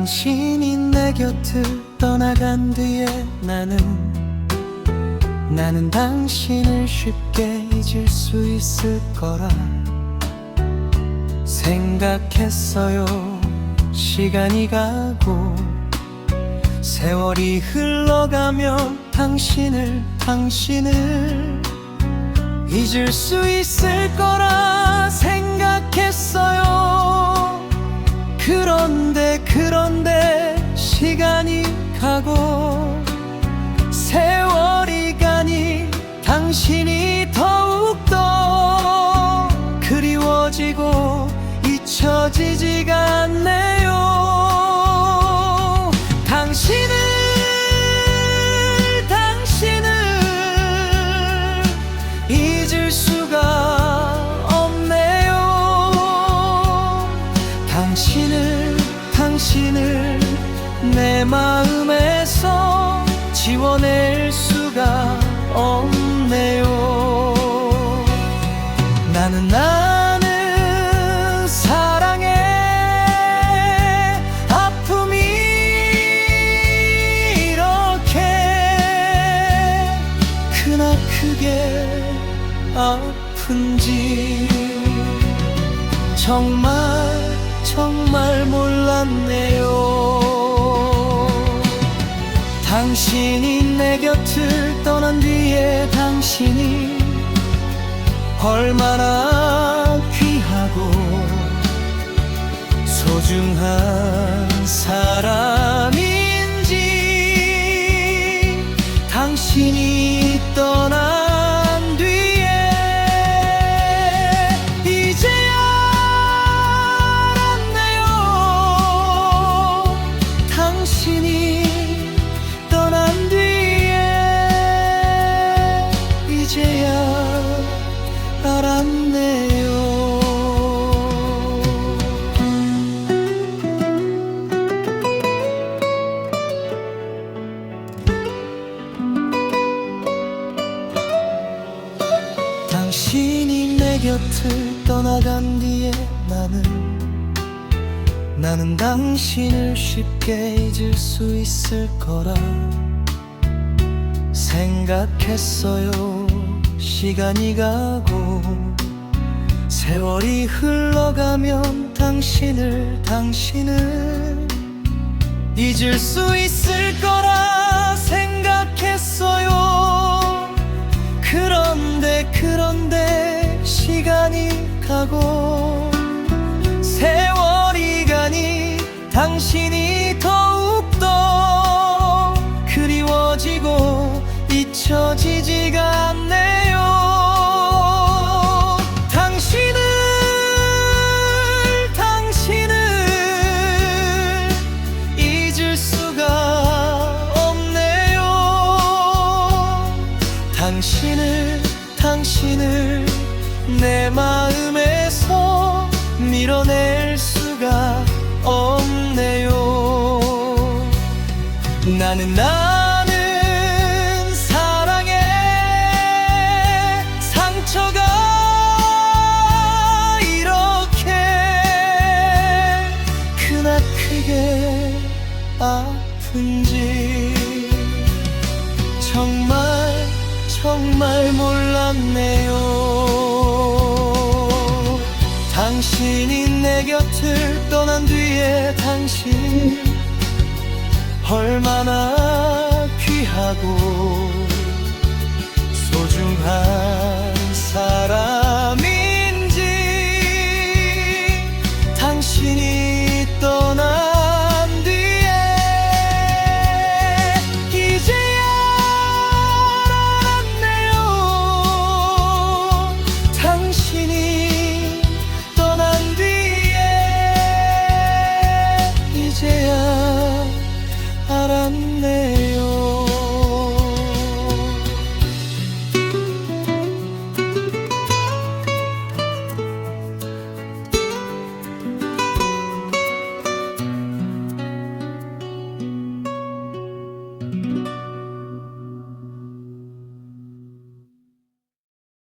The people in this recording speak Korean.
당신이 내 곁을 떠나간 뒤에 나는 나는 당신을 쉽게 잊을 수 있을 거라 생각했어요. 시간이 가고 세월이 흘러가면 당신을 당신을 잊을 수 있을 거라 가고 세월이 가니 당신이 더욱더 그리워지고 잊혀지지가 않네요. 내 마음 아픈지. 정말 정말 몰랐네요. 당신이 내 곁을 떠난 뒤에 당신이 얼마나 귀하고 소중한 당신이 내 곁을 떠나간 뒤에 나는 나는 당신을 쉽게 잊을 수 있을 거라 생각했어요. 시간이 가고 세월이 흘러가면 당신을 당신을 잊을 수 있을 거라 가고 세월이 가니 당신이 더욱더 그리워지고 잊혀지지가 않네요. 당신을 당신을 잊을 수가 없네요. 당신을 당신을 내 마음 나는 나는 사랑의 상처가 이렇게 크나 크게 아픈지. 정말 정말 몰랐네요. 당신이 내 곁을 떠난 뒤에 당신 얼마나 귀하고